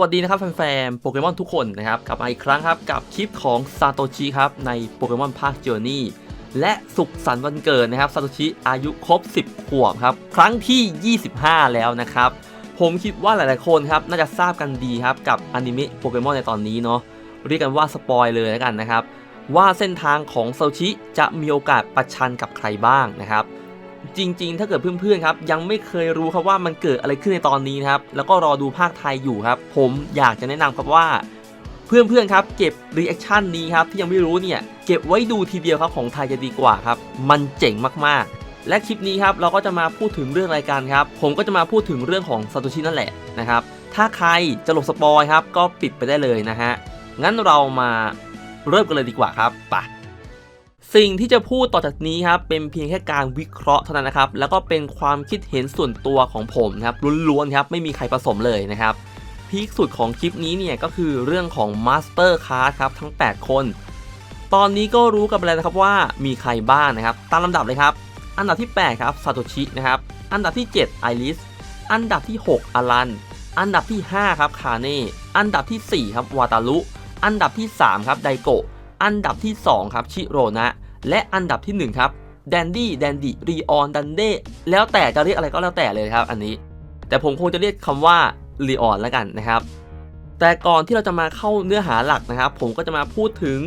วัสดีนะครับแฟนๆโปเกมอนทุกคนนะครับกลับมาอีกครั้งครับกับคลิปของซาโตชิครับในโปเกมอนพาร์คเจอร์นี่และสุขสันต์วันเกิดนะครับซาโตชิอายุครบ 10 ขวบครับ ครั้งที่ 25 แล้วนะครับ ผมคิดว่าหลายๆคนครับน่าจะทราบกันดีครับกับอนิเมะโปเกมอนในตอนนี้เนาะเรียกกันว่าสปอยเลยแล้วกันนะครับ ว่าเส้นทางของซาโตชิจะมีโอกาสประชันกับใครบ้างนะครับ จริง ๆ ถ้าเกิดเพื่อนๆครับยังไม่เคยรู้ครับว่ามันเกิดอะไรขึ้นในตอนนี้นะครับแล้วก็รอดูภาคไทยอยู่ครับ ผมอยากจะแนะนำครับว่าเพื่อนๆครับเก็บรีแอคชั่นนี้ครับที่ยังไม่รู้เนี่ยเก็บไว้ดูทีเดียวครับของไทยจะดีกว่าครับมันเจ๋งมากๆ และคลิปนี้ครับเราก็จะมาพูดถึงเรื่องรายการครับผมก็จะมาพูดถึงเรื่องของซาโตชินั่นแหละนะครับถ้าใครจะหลบสปอยครับก็ปิดไปได้เลยนะฮะงั้นเรามาเริ่มกันเลยดีกว่าครับไป สิ่งที่จะพูดต่อจากนี้ครับเป็นเพียงแค่การวิเคราะห์เท่านั้นนะครับ แล้วก็เป็นความคิดเห็นส่วนตัวของผมนะครับล้วนๆครับไม่มีใครผสมเลยนะครับพีคสุดของคลิปนี้เนี่ยก็คือเรื่องของ Master Card ครับทั้ง 8 คน ตอนนี้ก็รู้กันไปแล้วนะครับว่ามีใครบ้างนะครับ ตามลำดับเลยครับ อันดับที่ 8 ครับซาโตชินะครับ อันดับที่ 7 ไอริส อันดับที่ 6 อารัน อันดับที่ 5 ครับคาเน่ อันดับที่ 4 ครับวาตาลุ อันดับที่ 3 ครับไดโกะ อันดับที่ 2 ครับชิโรนะ และอันดับที่ 1 ครับแดนดี้แดนดี้รีออนดันเดแล้วแต่จะเรียกอะไรก็แล้วแต่เลยครับอันนี้ แต่ผมคงจะเรียกคำว่ารีออนแล้วกันนะครับ แต่ก่อนที่เราจะมาเข้าเนื้อหาหลักนะครับ ผมก็จะมาพูดถึง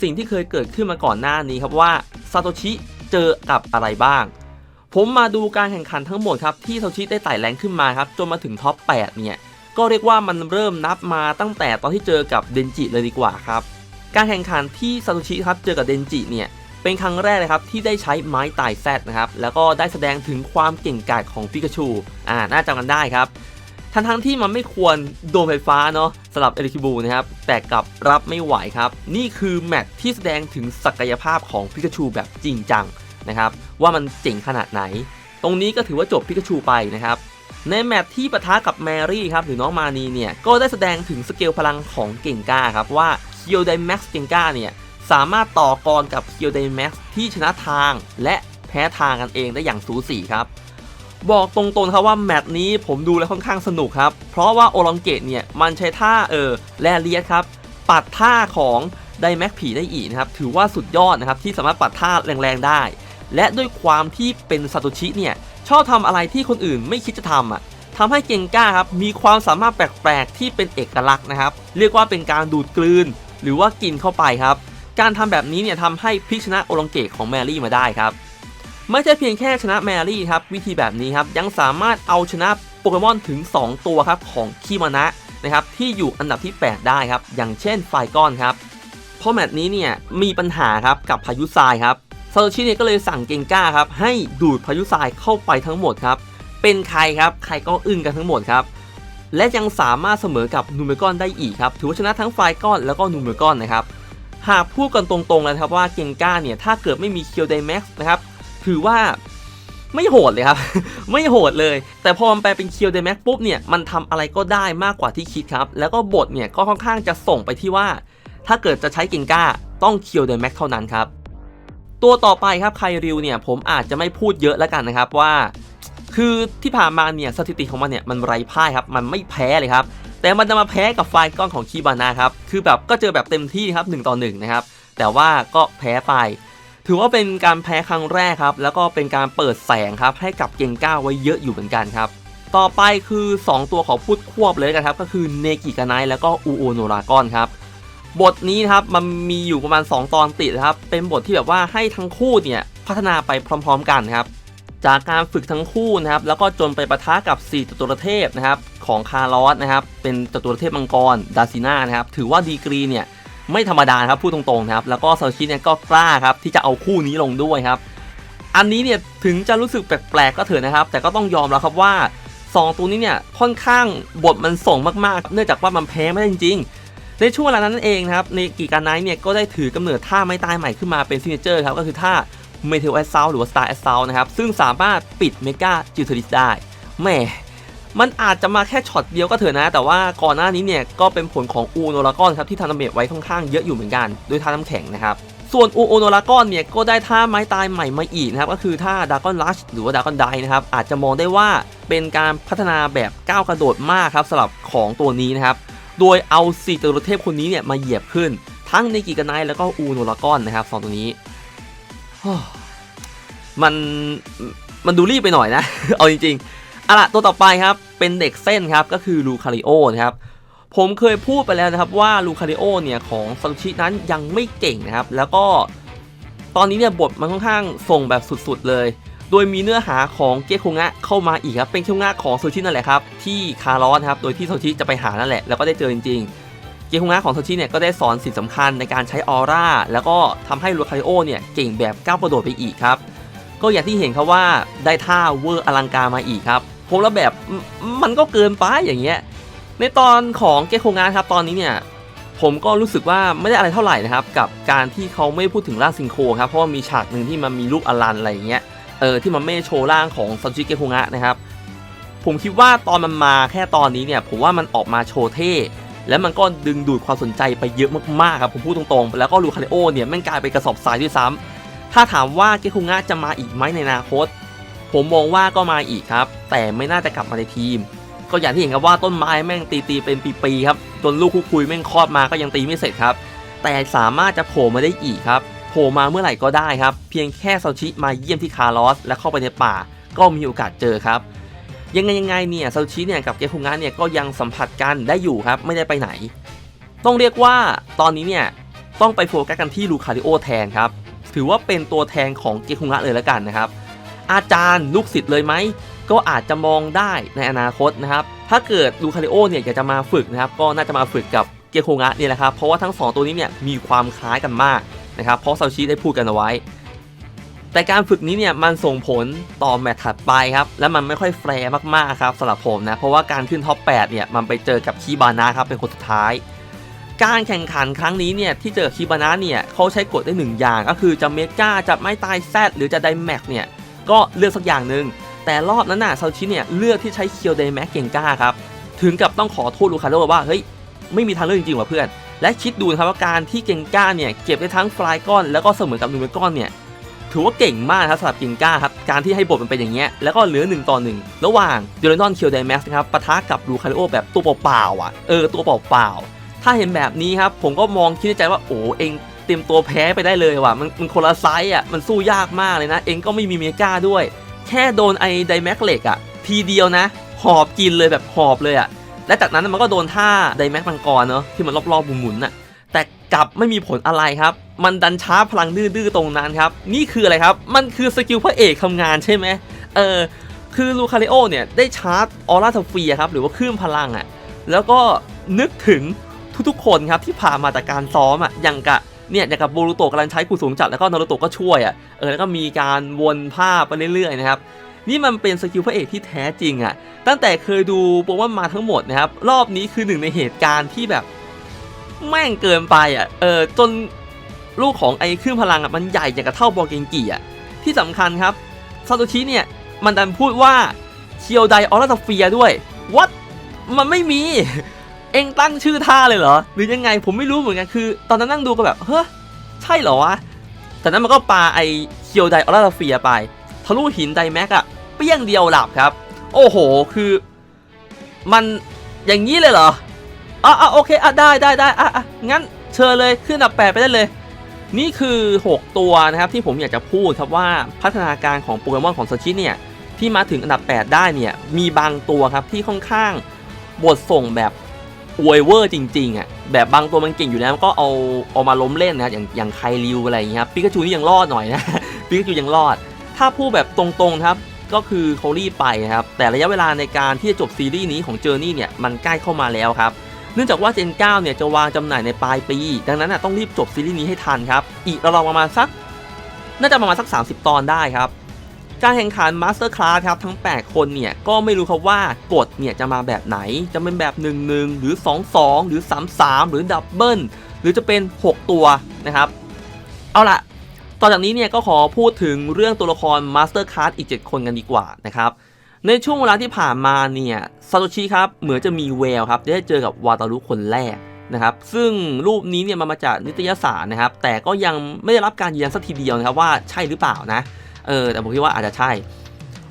สิ่งที่เคยเกิดขึ้นมาก่อนหน้านี้ครับว่าซาโตชิเจอกับอะไรบ้าง ผมมาดูการแข่งขันทั้งหมดครับที่ซาโตชิได้ไต่แรงขึ้นมาครับจนมาถึงท็อป8เนี่ยก็เรียกว่ามันเริ่มนับมาตั้งแต่ตอนที่เจอกับเดนจิเลยดีกว่าครับ การแข่งขันที่ซาโตชิครับเจอกับเดนจิเนี่ยเป็นครั้งแรกเลยครับที่ได้ใช้ไม้ตายแซดนะครับแล้วก็ได้แสดงถึงความเก่งกาจของปิกาชูอ่าน่าจำกันได้ครับทั้งทั้งที่มันไม่ควรโดนไฟฟ้าเนาะสำหรับเอลิคิบูนะครับแต่กลับรับไม่ไหวครับ นี่คือแมตช์ที่แสดงถึงศักยภาพของปิกาชูแบบจริงจังนะครับว่ามันเจ๋งขนาดไหน ตรงนี้ก็ถือว่าจบปิกาชูไปนะครับ ในแมตช์ที่ปะทะกับแมรี่ครับหรือน้องมานีเนี่ย ก็ได้แสดงถึงสเกลพลังของเก่งก้าครับว่าเคียวไดแม็กซ์เก่งก้าเนี่ย สามารถต่อกรกับเคียวไดแม็กซ์ที่ชนะทาง และแพ้ทางกันเองได้อย่างสูสีครับบอกตรงๆครับว่าแมตช์นี้ผมดูแล้วค่อนข้างสนุกครับ เพราะว่าโอลองเกตเนี่ย มันใช้ท่าเออแลเลียสครับ ปัดท่าของไดแม็กผีได้อีกนะครับ ถือว่าสุดยอดนะครับ ที่สามารถปัดท่าแรงๆได้ และด้วยความที่เป็นซาโตชิเนี่ย ชอบทำอะไรที่คนอื่นไม่คิดจะทำอะทำให้เก่งก้าครับมีความสามารถแปลกๆที่เป็นเอกลักษณ์นะครับ เรียกว่าเป็นการดูดกลืน หรือว่ากินเข้าไปครับ การทำแบบนี้เนี่ยทำให้พิชนะโอลองเกตของแมรี่มาได้ครับ ไม่ใช่เพียงแค่ชนะแมรี่ครับวิธีแบบนี้ครับยังสามารถเอาชนะโปเกมอนถึง 2 ตัวครับของคิมานะนะครับที่อยู่อันดับที่ 8 ได้ครับอย่างเช่นไฟก้อนครับเพราะแมตช์นี้เนี่ยมีปัญหาครับกับพายุทรายครับ ซาโตชิเนี่ยก็เลยสั่งเกงก้าครับให้ดูดพายุทรายเข้าไปทั้งหมดครับเป็นใครครับใครก็อึ้งกันทั้งหมดครับและยังสามารถเสมอกับนูเมกอนได้อีกครับถือว่าชนะทั้งไฟก้อนแล้วก็นูเมกอนนะครับหากพูดกันตรงๆเลยครับว่าเกงก้าเนี่ยถ้าเกิดไม่มีเคียวไดแม็กซ์นะครับถือว่าไม่โหดเลยครับ ไม่โหดเลย แต่พอมันแปลเป็นเคียวไดแม็กปุ๊บเนี่ยมันทำอะไรก็ได้มากกว่าที่คิดครับ แล้วก็บทเนี่ยก็ค่อนข้างจะส่งไปที่ว่า ถ้าเกิดจะใช้เกงก้าต้องเคียวไดแม็กเท่านั้นครับ ตัวต่อไปครับไคริวเนี่ยผมอาจจะไม่พูดเยอะแล้วกันนะครับว่า คือที่ผ่านมาเนี่ยสถิติของมันเนี่ยมันไร้พ่ายครับมันไม่แพ้เลยครับแต่มันจะมาแพ้กับไฟก้อนของคีบานาครับคือแบบก็เจอแบบเต็มที่ครับ1ต่อ1นะครับแต่ว่าก็แพ้ไป ถือว่าเป็นการแพ้ครั้งแรกครับแล้วก็เป็นการเปิดแสงครับให้กับเกงก้าไว้เยอะอยู่เหมือนกันครับต่อไปคือ 2 ตัวขอพูดควบเลยกันครับก็คือเนกิกาไนแล้วก็อูโอโนรากอนครับ บทนี้นะครับมันมีอยู่ประมาณ 2 ตอนติดครับ เป็นบทที่แบบว่าให้ทั้งคู่เนี่ยพัฒนาไปพร้อม ๆ กันครับ จากการฝึกทั้งคู่นะครับ แล้วก็จนไปประทะกับ 4จตุรเทพนะครับของคาร์ลอสนะครับ เป็นจตุรเทพมังกรดาซิน่านะครับ ถือว่าดีกรีเนี่ยไม่ธรรมดาครับพูดตรงๆนะครับ แล้วก็ซาชิเนี่ยก็กล้าครับที่จะเอาคู่นี้ลงด้วยครับ อันนี้เนี่ยถึงจะรู้สึกแปลกๆก็เถอะนะครับ แต่ก็ต้องยอมแล้วครับว่า 2 ตัวนี้เนี่ยค่อนข้างบทมันส่งมากๆ เนื่องจากว่ามันแพ้ไม่ได้จริงๆ ในช่วงเวลานั้นเองนะครับในกีการไนท์เนี่ยก็ได้ถือกำเนิดท่าไม้ตายใหม่ขึ้นมาเป็นซิเนเจอร์ครับก็คือท่าเมเทลแอสซาวหรือว่าสตาร์แอสซาวนะครับซึ่งสามารถปิดเมกาจิวเทอริสได้แหม่มันอาจจะมาแค่ช็อตเดียวก็เถอะนะ แต่ว่าก่อนหน้านี้เนี่ยก็เป็นผลของอูโนรากอนครับที่ทำดาเมจไว้ค่อนข้างเยอะอยู่เหมือนกันด้วยท่าน้ำแข็งนะครับส่วนอูโอโนรากอนเนี่ยก็ได้ท่าไม้ตายใหม่มาอีกนะครับก็คือท่าดากอนลัชหรือว่าดากอนไดนะครับอาจจะมองได้ว่าเป็นการพัฒนาแบบก้าวกระโดดมากครับสำหรับของตัวนี้นะครับ โดยเอาสี่จรวเทพคนนี้เนี่ยมาเหยียบขึ้น ทั้งในกิกานแล้วก็อูโนรากอนนะครับสองตัวนี้มันมันดูรีบไปหน่อยนะ เอาจริงๆอะละตัวต่อไปครับเป็นเด็กเส้นครับก็คือลูคาริโอนะครับผมเคยพูดไปแล้วนะครับว่าลูคาริโอเนี่ยของซาชินั้นยังไม่เก่งนะครับ แล้วก็ตอนนี้เนี่ยบทมันค่อนข้างส่งแบบสุดๆเลย โดยมีเนื้อหาของเกคุงะเข้ามาอีกครับเป็นเกคุงะของโซชินั่นแหละครับที่คาร์ลอสครับโดยที่โซชิจะไปหานั่นแหละแล้วก็ได้เจอจริงๆ เกคุงะของโซชิเนี่ยก็ได้สอนสิ่งสำคัญในการใช้ออร่าแล้วก็ทำให้ลูคาริโอเนี่ยเก่งแบบก้าวกระโดดไปอีกครับก็อย่างที่เห็นครับว่าได้ท่าเวอร์อลังการมาอีกครับผมแล้วแบบมันก็เกินไปอย่างเงี้ยในตอนของเกโคงะครับตอนนี้เนี่ยผมก็รู้สึกว่าไม่ได้อะไรเท่าไหร่นะครับ กับการที่เขาไม่พูดถึงร่างซิงโครครับเพราะว่ามีฉากหนึ่งที่มันมีรูปอลันอะไรอย่างเงี้ย เออที่มันไม่โชว์ร่างของซันจิเกโคงะนะครับผมคิดว่าตอนมันมาแค่ตอนนี้เนี่ยผมว่ามันออกมาโชว์เท่แล้วมันก็ดึงดูดความสนใจไปเยอะมากๆครับผมพูดตรงๆ แล้วก็ลูคาริโอเนี่ยแม่งกลายเป็นกระสอบทรายด้วยซ้ำถ้าถามว่าเกคุงะจะมาอีกไหมในอนาคต ผมมองว่าก็มาอีกครับ แต่ไม่น่าจะกลับมาในทีม ก็อย่างที่เห็นครับว่าต้นไม้แม่งตีตีๆเป็นปีๆครับจนลูกคุกคุยแม่งคลอดมาก็ยังตีไม่เสร็จครับ แต่สามารถจะโผล่มาได้อีกครับ ผล่มาเมื่อไหร่ก็ได้ครับ เพียงแค่ซาชิมาเยี่ยมที่คาร์ลอสและเข้าไปในป่า ก็มีโอกาสเจอครับ ยังไงยังไงเนี่ยซาชิเนี่ยกับเกคุงะเนี่ยก็ยังสัมผัสกันได้อยู่ครับไม่ได้ไปไหน ต้องเรียกว่าตอนนี้เนี่ยต้องไปโฟกัสกันที่ลูคาริโอแทนครับ ถือว่าเป็นตัวแทนของเกคุงะเลยแล้วกันนะครับ อาจารย์ลูกศิษย์เลยไหมก็อาจจะมองได้ในอนาคตนะครับ ถ้าเกิดลูคาริโอเนี่ยอยากจะมาฝึกนะครับ ก็น่าจะมาฝึกกับเกียโคงะเนี่ยแหละครับ เพราะว่าทั้งสองตัวนี้เนี่ยมีความคล้ายกันมาก นะครับเพราะซาชิได้พูดกันเอาไว้ แต่การฝึกนี้เนี่ยมันส่งผลต่อแมตช์ถัดไปครับและมันไม่ค่อยแฟร์มากๆครับสำหรับผมนะเพราะว่าการขึ้นท็อป8เนี่ยมันไปเจอกับคีบานะครับเป็นคนสุดท้าย การแข่งขันครั้งนี้เนี่ยที่เจอคีบานะเนี่ยเขาใช้กฎได้หนึ่งอย่าง ก็คือจะเมกาจะไม่ตายแซดหรือจะไดแม็กเนี่ยก็เลือกสักอย่างหนึ่งแต่รอบนั้นน่ะซาชิเนี่ยเลือกที่ใช้เคียวเดแม็กเก่งก้าครับถึงกับต้องขอโทษลูคาโดว่าเฮ้ยไม่มีทางเลือกจริงๆว่ะเพื่อน และคิดดูนะครับว่าการที่เก่งก้าเนี่ยเก็บได้ทั้งฟลายก้อนแล้วก็เสมอกับนูเมก้อนเนี่ยถือว่าเก่งมากครับสำหรับเก่งก้าครับการที่ให้บทมันเป็นอย่างเงี้ยแล้วก็เหลือ1ต่อ1ระหว่างเดลนอนเคียวเดแม็กนะครับปะทะกับลูคาโดแบบตัวเปล่าๆอะเออตัวเปล่าๆถ้าเห็นแบบนี้ครับผมก็มองคิดในใจว่าโอ้เองเตรียมตัวแพ้ไปได้เลยว่ะมันมันคนละไซส์อะมันสู้ยากมากเลยนะ เองก็ไม่มีเมก้าด้วย แค่โดนไอ้ไดแม็กเหล็กอะทีเดียวนะ หอบกินเลยแบบหอบเลยอะ และจากนั้นมันก็โดนท่าไดแม็กมังกรเนาะที่มันรอบๆหมุนๆน่ะแต่กลับไม่มีผลอะไรครับ มันดันช้าพลังดื้อๆตรงนั้นครับ นี่คืออะไรครับ มันคือสกิลพระเอกทำงานใช่ไหมเออคือลูคาริโอเนี่ยได้ชาร์จออร่าสฟีครับหรือว่าคลื่นพลังอะแล้วก็นึกถึงทุกๆคนครับที่ผ่านมาจากการซ้อมอะอย่างกะเนี่ยอย่างกับโบรูโตะกำลังใช้กุสูงจัดแล้วก็นารูโตะก็ช่วยอะเออแล้วก็มีการวนภาพไปเรื่อยๆนะครับ นี่มันเป็นสกิลพระเอกที่แท้จริงอะตั้งแต่เคยดูโปเกมอนมาทั้งหมดนะครับ รอบนี้คือหนึ่งในเหตุการณ์ที่แบบ แม่งเกินไปอะเออจนลูกของไอ้เครื่องพลังอะมันใหญ่อย่างกับเท่าบอเกงกีอะที่สำคัญครับซาโตชิเนี่ยมันดันพูดว่าเคียวไดออร่าสเฟียด้วย what มันไม่มี เองตั้งชื่อท่าเลยเหรอ หรือยังไงผมไม่รู้เหมือนกันคือ ตอนนั้นนั่งดูก็แบบเฮ้ยใช่เหรอวะแต่นั้นมันก็ปาไอเคียวไดออร่าเฟียไปทะลุหินไดแม็กอะ เปี้ยงเดียวหลับครับ โอ้โห คือมันอย่างนี้เลยเหรออะอะโอเคอะได้ได้ได้อะอะงั้นเชิญเลยขึ้นอันดับแปดไปได้เลย นี่คือ 6 ตัวนะครับที่ผมอยากจะพูดครับว่าพัฒนาการของโปเกมอนของซาชิเนี่ยที่มาถึงอันดับ 8 ได้เนี่ยมีบางตัวครับที่ค่อนข้างบทส่งแบบอวยเวอร์จริงๆอะแบบบางตัวมันเก่งอยู่แล้วก็เอาเอามาล้มเล่นนะครับอย่างอย่างไคริวอะไรอย่างเงี้ยครับปิกาจูนี่ยังรอดหน่อยนะปิกาจูยังรอด ถ้าพูดแบบตรงๆครับ ก็คือเขารีบไปนะครับแต่ระยะเวลาในการที่จะจบซีรีส์นี้ของเจอร์นี่เนี่ยมันใกล้เข้ามาแล้วครับเนื่องจากว่าเจน9เนี่ยจะวางจำหน่ายในปลายปี ดังนั้นนะต้องรีบจบซีรีส์นี้ให้ทันครับ อีกเราวๆประมาณสัก น่าจะประมาณสัก 30 ตอนได้ครับ การแข่งขันมาสเตอร์คลาสครับทั้ง 8 คนเนี่ยก็ไม่รู้ครับว่ากฎเนี่ยจะมาแบบไหน จะเป็นแบบ 1-1 หรือ 2-2 หรือ 3-3 หรือดับเบิลหรือจะเป็น 6 ตัวนะครับ เอาล่ะ ต่อจากนี้เนี่ยก็ขอพูดถึงเรื่องตัวละครมาสเตอร์ค d อีก 7 คนกันดีกว่านะครับ ในช่วงเวลาที่ผ่านมาเนี่ยซาโตชิครับเหมือนจะมีแววครับได้เจอกับวาตารุคนแรกนะครับซึ่งรูปนี้เนี่ยมันมาจากนิตยสารนะครับ แต่ก็ยังไม่ได้รับการยืนยันสักทีเดียวนะครับว่าใช่หรือเปล่านะเออแต่ผมคิดว่าอาจจะใช่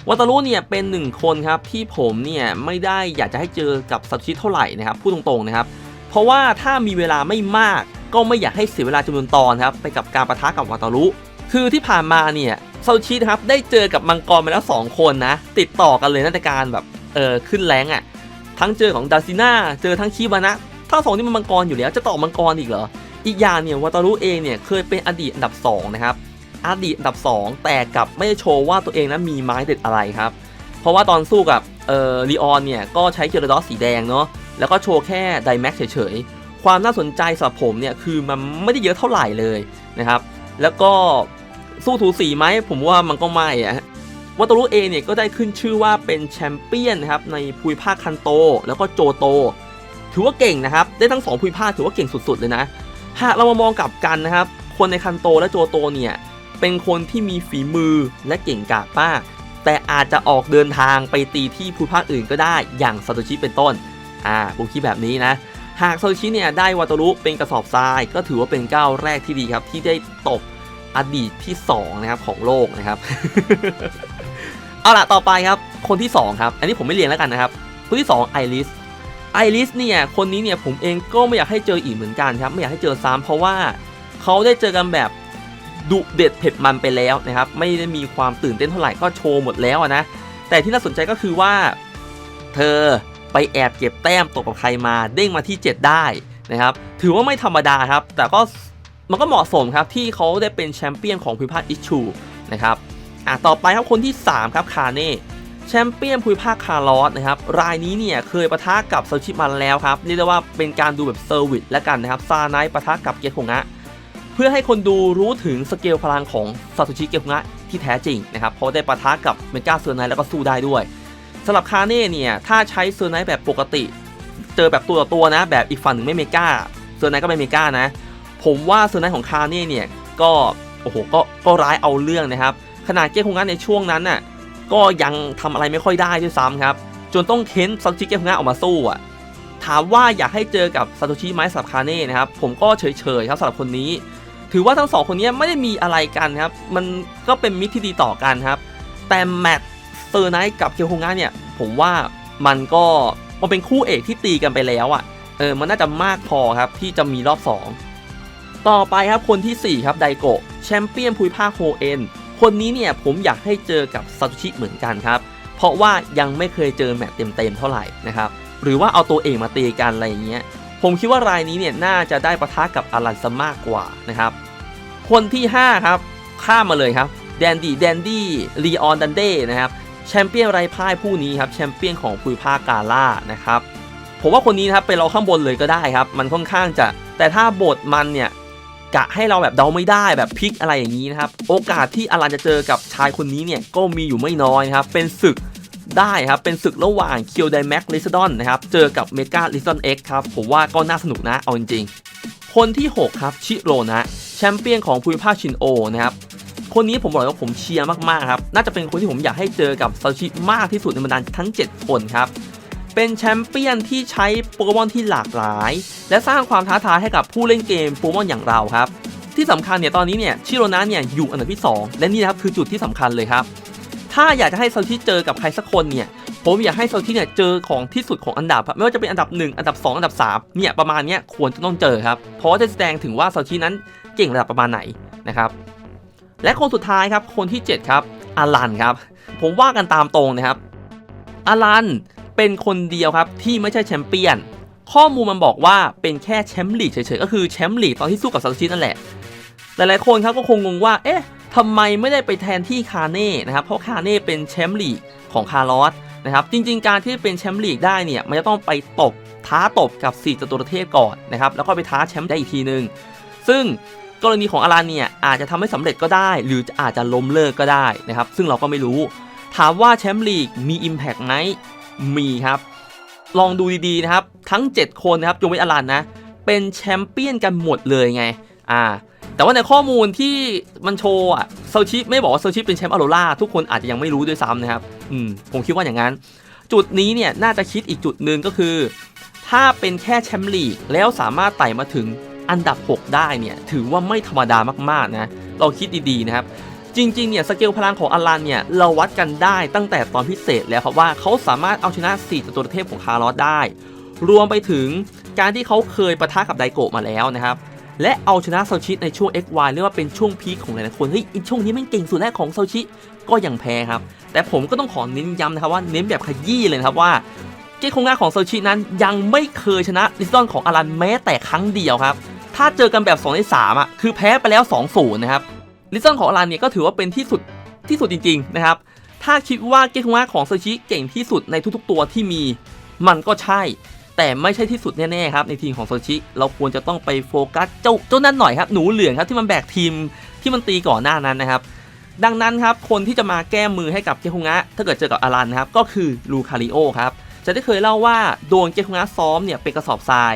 วาตารุเนี่ยเป็นหนึ่งคนครับที่ผมเนี่ยไม่ได้อยากจะให้เจอกับซาโตชิเท่าไหร่นะครับพูดตรงๆนะครับ เพราะว่าถ้ามีเวลาไม่มาก ก็ไม่อยากให้เสียเวลาจำนวนตอนครับไปกับการประทะกับวาตารุคือที่ผ่านมาเนี่ยซาชินะครับได้เจอกับมังกรมาแล้ว 2 คนนะ ติดต่อกันเลยนะในการแบบเออขึ้นแรงอะ่ะ ทั้งเจอของดาซิน่าเจอทั้งคีบานะทั้งสองนี่มันมังกรอยู่แล้วจะต่อมังกรอีกเหรออีกอย่างเนี่ยวาตารุเองเนี่ยเคยเป็นอดีตอันดับ 2 นะครับอดีตอันดับ 2 แต่กลับไม่ได้โชว์ว่าตัวเองนั้นมีไม้เด็ดอะไรครับ เพราะว่าตอนสู้กับเอ่อลีออนเนี่ยก็ใช้เกียร์ดอสสีแดงเนาะแล้วก็โชว์แค่ไดแม็กเฉย ความน่าสนใจสำหรับผมเนี่ยคือมันไม่ได้เยอะเท่าไหร่เลยนะครับ แล้วก็สู้ถูสีไหมผมว่ามันก็ไม่อะวัตารุเองเนี่ยก็ได้ขึ้นชื่อว่าเป็นแชมเปี้ยนนะครับในภูมิภาคคันโต แล้วก็โจโต ถือว่าเก่งนะครับ ได้ทั้งสองภูมิภาคถือว่าเก่งสุดๆเลยนะ หากเรามามองกลับกันนะครับ คนในคันโตและโจโตเนี่ยเป็นคนที่มีฝีมือและเก่งกาจมาก แต่อาจจะออกเดินทางไปตีที่ภูมิภาคอื่นก็ได้อย่างซาโตชิเป็นต้นอ่าผมคิดแบบนี้นะ หากโตชิเนี่ยได้วาตารุเป็นกระสอบทราย ก็ถือว่าเป็นก้าวแรกที่ดีครับ ที่ได้ตบอดีตที่2นะครับของโลกนะครับ เอาล่ะต่อไปครับ คนที่ 2 ครับ อันนี้ผมไม่เรียงแล้วกันนะครับ คนที่2ไอริสไอริสเนี่ยคนนี้เนี่ยผมเองก็ไม่อยากให้เจออีกเหมือนกันครับ ไม่อยากให้เจอซ้ำเพราะว่าเขาได้เจอกันแบบดุเด็ดเผ็ดมันไปแล้วนะครับ ไม่ได้มีความตื่นเต้นเท่าไหร่ก็โชว์หมดแล้วนะ แต่ที่น่าสนใจก็คือว่า เธอ ไปแอบเก็บแต้มตกกับใครมาเด้งมาที่ 7 ได้นะครับ ถือว่าไม่ธรรมดาครับ แต่ก็มันก็เหมาะสมครับที่เขาได้เป็นแชมเปี้ยนของภูมิภาคอิชูนะครับอะต่อไปครับคนที่ 3 ครับคาเน่แชมเปี้ยนภูมิภาคคาร์ลอสนะครับรายนี้เนี่ยเคยปะทะกับเซาชิมันแล้วครับเรียกได้ว่าเป็นการดูแบบเซอร์วิสและกันนะครับซาไนปะทะกับเกียร์คงะเพื่อให้คนดูรู้ถึงสเกลพลังของซาโตชิเกียร์คงะที่แท้จริงนะครับเพราะได้ปะทะกับเมกาเซอร์ไนแล้วก็สู้ได้ด้วย สำหรับคาเน่เนี่ย ถ้าใช้เซอร์ไนท์แบบปกติ เจอแบบตัวต่อตัวนะ แบบอีกฝั่งหนึ่งไม่เมกาเซอร์ไนท์ก็ไม่เมกานะ ผมว่าเซอร์ไนท์ของคาเน่เนี่ยก็โอ้โหก็ก็ร้ายเอาเรื่องนะครับ ขนาดเก้คงงะในช่วงนั้นน่ะก็ยังทำอะไรไม่ค่อยได้ด้วยซ้ำครับ จนต้องเค้นซาโตชิเก้คงงะออกมาสู้อะถามว่าอยากให้เจอกับซาโตชิไหมสำหรับคาเน่นะครับผมก็เฉยๆครับสำหรับคนนี้ ถือว่าทั้งสองคนนี้ไม่ได้มีอะไรกันครับ มันก็เป็นมิตรที่ดีต่อกันครับ แต่แมตช์ เซอร์ไนท์กับเคียวคงงะเนี่ย ผมว่ามันก็มันเป็นคู่เอกที่ตีกันไปแล้วอะ่ะ เออ มันน่าจะมากพอครับที่จะมีรอบ 2 ต่อไปครับคนทีสี่4 ครับไดโกะแชมเปี้ยนภูมิภาคโฮเอ็นคนนี้เนี่ยผมอยากให้เจอกับซาโตชิเหมือนกันครับ เพราะว่ายังไม่เคยเจอแมตช์เต็มๆเท่าไหร่นะครับ หรือว่าเอาตัวเองมาตีกันอะไรอย่างเงี้ย ผมคิดว่ารายนี้เนี่ยน่าจะได้ประทะกับอลันซะมากกว่านะครับ คนที่ 5 ครับ ข้ามมาเลยครับแดนดี้แดนดี้ลีออนดันเด้นะครับ แชมเปี้ยนไร้พ่ายผู้นี้ครับแชมเปี้ยนของภูมิภาคกาล่านะครับผมว่าคนนี้นะครับไปรอข้างบนเลยก็ได้ครับ มันค่อนข้างจะแต่ถ้าบทมันเนี่ยกะให้เราแบบเดาไม่ได้แบบพลิกอะไรอย่างนี้นะครับ โอกาสที่อลันจะเจอกับชายคนนี้เนี่ยก็มีอยู่ไม่น้อยครับเป็นศึกได้ครับ เป็นศึกระหว่างเคียวไดแม็กลิซดอนนะครับ เจอกับเมกาลิซดอนเอ็กครับ ผมว่าก็น่าสนุกนะ เอาจริงๆ คนที่ 6 ครับ ชิโรนะ แชมเปี้ยนของภูมิภาคชินโอนะครับ คนนี้ผมบอกเลยว่าผมเชียร์มากๆครับ น่าจะเป็นคนที่ผมอยากให้เจอกับซาชิมากที่สุดในบรรดาทั้ง 7 คนครับ เป็นแชมเปี้ยนที่ใช้โปเกมอนที่หลากหลาย และสร้างความท้าทายให้กับผู้เล่นเกมโปเกมอนอย่างเราครับ ที่สำคัญเนี่ยตอนนี้เนี่ยชิโรนะเนี่ยอยู่อันดับที่ 2 และนี่นะครับคือจุดที่สำคัญเลยครับ ถ้าอยากจะให้ซาชิเจอกับใครสักคนเนี่ยผมอยากให้ซาชิเนี่ยเจอของที่สุดของอันดับไม่ว่าจะเป็นอันดับ 1 อันดับ 2 อันดับ3เนี่ยประมาณเนี้ยควรจะต้องเจอครับ เพราะจะแสดงถึงว่าซาชินั้นเก่งระดับประมาณไหนนะครับ และคนสุดท้ายครับคนที่ 7 ครับอารันครับ ผมว่ากันตามตรงนะครับอารันเป็นคนเดียวครับที่ไม่ใช่แชมเปี้ยน ข้อมูลมันบอกว่าเป็นแค่แชมป์ลีกเฉยๆก็คือแชมป์ลีกตอนที่สู้กับซาโตชินั่นแหละ หลายๆคนครับก็คงงงว่าเอ๊ะทำไมไม่ได้ไปแทนที่คาเน่นะครับเพราะคาเน่เป็นแชมป์ลีกของคาร์ลอสนะครับจริงๆการที่เป็นแชมป์ลีกได้เนี่ยมันจะต้องไปตบท้าตบกับ 4จตุรเทพก่อนนะครับแล้วก็ไปท้าแชมป์ได้อีกทีนึง ซึ่ง กรณีของอารันเนี่ยอาจจะทำให้สำเร็จก็ได้ หรืออาจจะล้มเลิกก็ได้นะครับ ซึ่งเราก็ไม่รู้ ถามว่าแชมป์ลีกมี Impact ไหมมีครับ ลองดูดีๆนะครับ ทั้ง 7 คนนะครับยกเว้นอารันนะ เป็นแชมเปี้ยนกันหมดเลยไงอ่าแต่ว่าในข้อมูลที่มันโชว์อะโซชิไม่บอกว่าโซชิเป็นแชมป์อโรล่าทุกคนอาจจะยังไม่รู้ด้วยซ้ำนะครับอืมผมคิดว่าอย่างนั้น จุดนี้เนี่ยน่าจะคิดอีกจุดหนึ่งก็คือ ถ้าเป็นแค่แชมป์ลีกแล้วสามารถไต่มาถึง อันดับ 6 ได้เนี่ยถือว่าไม่ธรรมดามากๆนะเราคิดดีๆนะครับจริงๆ เนี่ยสเกลพลังของอลันเนี่ยเราวัดกันได้ตั้งแต่ตอนพิเศษแล้วครับว่าเขาสามารถเอาชนะ4ตัวเทพของคาร์ลอสได้ รวมไปถึงการที่เขาเคยประทะกับไดโกะมาแล้วนะครับและเอาชนะเซาชิในช่วง XY เรียกว่าเป็นช่วงพีคของหลายๆคนเฮ้ยช่วงนี้แม่งเก่งสุดแรกของเซาชิก็ยังแพ้ครับ แต่ผมก็ต้องขอเน้นย้ำนะครับว่าเน้นแบบขยี้เลยครับว่าเกมคงงาของเซาชินั้นยังไม่เคยชนะลิซอนของอารันแม้แต่ครั้งเดียวครับ ถ้าเจอกันแบบ2ใน3อะคือแพ้ไปแล้ว2-0นะครับลิซดอนของอารันเนี่ยก็ถือว่าเป็นที่สุดที่สุดจริงๆนะครับถ้าคิดว่าเกมคงงาของซาชิเก่งที่สุดในทุกๆตัวที่มี มันก็ใช่ แต่ไม่ใช่ที่สุดแน่ๆครับในทีมของโซชิ เราควรจะต้องไปโฟกัสเจ้าเจ้านั่นหน่อยครับหนูเหลืองครับที่มันแบกทีมที่มันตีก่อนหน้านั้นนะครับดังนั้นครับคนที่จะมาแก้มือให้กับเกคุงะถ้าเกิดเจอกับอารันนะครับก็คือลูคาริโอครับจะได้เคยเล่าว่าโดนเกคุงะซ้อมเนี่ยเป็นกระสอบทราย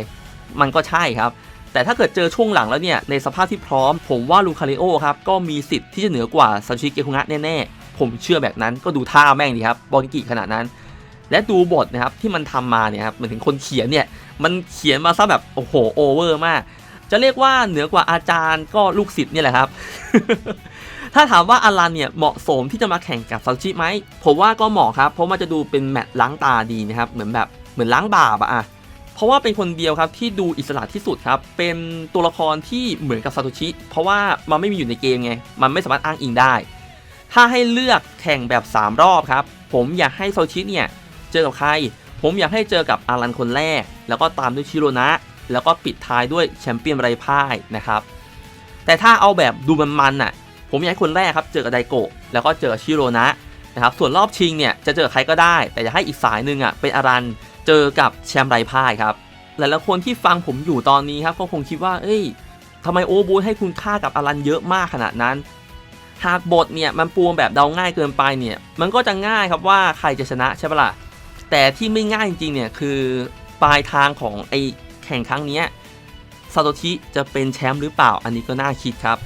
มันก็ใช่ครับ แต่ถ้าเกิดเจอช่วงหลังแล้วเนี่ย ในสภาพที่พร้อม ผมว่าลูคาริโอครับ ก็มีสิทธิ์ที่จะเหนือกว่าซาชิเกคุงะแน่ๆ ผมเชื่อแบบนั้นก็ดูท่าแม่งดีครับ บอลกิขนาดนั้น และดูบทนะครับที่มันทำมาเนี่ยครับเหมือนถึงคนเขียนเนี่ย มันเขียนมาซะแบบโอ้โหโอเวอร์มาก จะเรียกว่าเหนือกว่าอาจารย์ก็ลูกศิษย์เนี่ยแหละครับ ถ้าถามว่าอารันเนี่ยเหมาะสมที่จะมาแข่งกับซาชิไหมผมว่าก็เหมาะครับ เพราะมันจะดูเป็นแมตช์ล้างตาดีนะครับเหมือนแบบเหมือนล้างบาปอะอะ เพราะว่าเป็นคนเดียวครับที่ดูอิสระที่สุดครับ เป็นตัวละครที่เหมือนกับซาโตชิ เพราะว่ามันไม่มีอยู่ในเกมไง มันไม่สามารถอ้างอิงได้ ถ้าให้เลือกแข่งแบบ 3 รอบครับ ผมอยากให้ซาโตชิเนี่ยเจอกับใคร ผมอยากให้เจอกับอารันคนแรก แล้วก็ตามด้วยชิโรนะ แล้วก็ปิดท้ายด้วยแชมเปี้ยนไรพ่ายนะครับ แต่ถ้าเอาแบบดูมันๆน่ะ ผมอยากให้คนแรกครับเจอกับไดโกะ แล้วก็เจอกับชิโรนะนะครับ ส่วนรอบชิงเนี่ยจะเจอใครก็ได้ แต่อยากให้อีกสายหนึ่งอะเป็นอารัน เจอกับแชมป์ไรพ่ายครับ หลายๆคนที่ฟังผมอยู่ตอนนี้ครับก็คงคิดว่า เอ้ยทำไมโอบูให้คุณค่ากับอารันเยอะมากขนาดนั้น หากบทเนี่ยมันปูมแบบเดาง่ายเกินไปเนี่ย มันก็จะง่ายครับว่าใครจะชนะใช่ปะล่ะ แต่ที่ไม่ง่ายจริงๆเนี่ยคือปลายทางของไอแข่งครั้งนี้ซาโตชิจะเป็นแชมป์หรือเปล่าอันนี้ก็น่าคิดครับ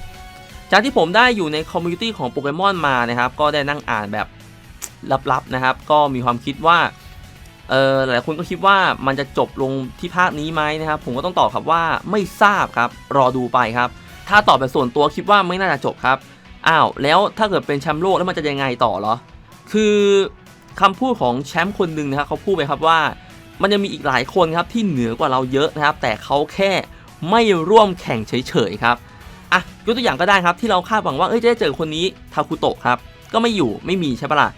จากที่ผมได้อยู่ในคอมมูนิตี้ของโปเกมอนมานะครับ ก็ได้นั่งอ่านแบบลับๆนะครับ ก็มีความคิดว่า เออหลายคนก็คิดว่ามันจะจบลงที่ภาคนี้ไหมนะครับ ผมก็ต้องตอบครับว่าไม่ทราบครับ รอดูไปครับ ถ้าตอบแบบส่วนตัวคิดว่าไม่น่าจะจบครับอ้าวแล้วถ้าเกิดเป็นแชมป์โลกแล้วมันจะยังไงต่อเหรอ คือคำพูดของแชมป์คนหนึ่งนะครับเขาพูดไปครับว่า มันยังมีอีกหลายคนครับที่เหนือกว่าเราเยอะนะครับ แต่เขาแค่ไม่ร่วมแข่งเฉยๆครับอะยกตัวอย่างก็ได้ครับที่เราคาดหวังว่าเอ้ยจะได้เจอคนนี้ทาคุโตะครับก็ไม่อยู่ไม่มีใช่ปะล่ะ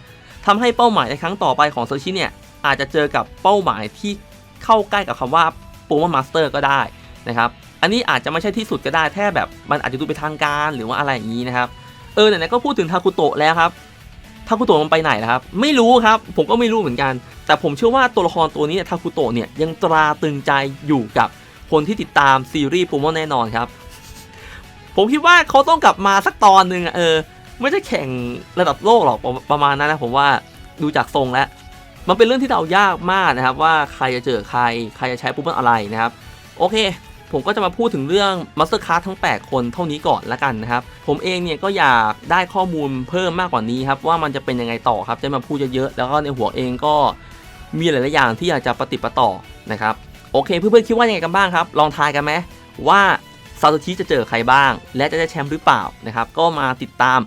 ทำให้เป้าหมายในครั้งต่อไปของโซอร์ชิเนี่ย อาจจะเจอกับเป้าหมายที่เข้าใกล้กับคำว่าโปรโมมาสเตอร์ก็ได้นะครับอันนี้อาจจะไม่ใช่ที่สุดก็ได้แค่แบบมันอาจจะดูเป็นทางการหรือว่าอะไรอย่างนี้นะครับเออไหนๆก็พูดถึงทาคุโตะแล้วครับทาคุโตะมันไปไหนแล้วครับ ไม่รู้ครับ ผมก็ไม่รู้เหมือนกัน แต่ผมเชื่อว่าตัวละครตัวนี้เนี่ยทาคุโตะเนี่ยยังตราตึงใจอยู่กับคนที่ติดตามซีรีส์โปรโมแน่นอนครับ ผมคิดว่าเขาต้องกลับมาสักตอนหนึ่งเออ ไม่ใช่แข่งระดับโลกหรอกประประมาณนั้นนะผมว่าดูจากทรงแล้ว มันเป็นเรื่องที่เดายากมากนะครับ ว่าใครจะเจอใคร ใครจะใช้โปรโมอะไรนะครับ โอเค ผมก็จะมาพูดถึงเรื่อง Master Card ทั้ง 8 คนเท่านี้ก่อนละกันนะครับ ผมเองเนี่ยก็อยากได้ข้อมูลเพิ่มมากกว่านี้ครับ ว่ามันจะเป็นยังไงต่อครับจะมาพูดเยอะๆแล้วก็ในหัวเองก็มีหลายๆอย่างที่อยากจะปฏิปต่อนะครับโอเคเพื่อนๆคิดว่ายังไงกันบ้างครับ ลองทายกันไหมว่าซาโตชิจะเจอใครบ้าง และจะได้แชมป์หรือเปล่านะครับ ก็มาติดตาม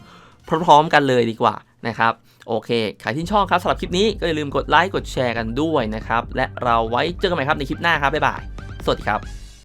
พร้อมๆกันเลยดีกว่านะครับ โอเค ใครที่ชอบครับสำหรับคลิปนี้ก็อย่าลืมกดไลค์กดแชร์กันด้วยนะครับ และเราไว้เจอกันใหม่ครับในคลิปหน้าครับบ๊ายบาย สวัสดีครับ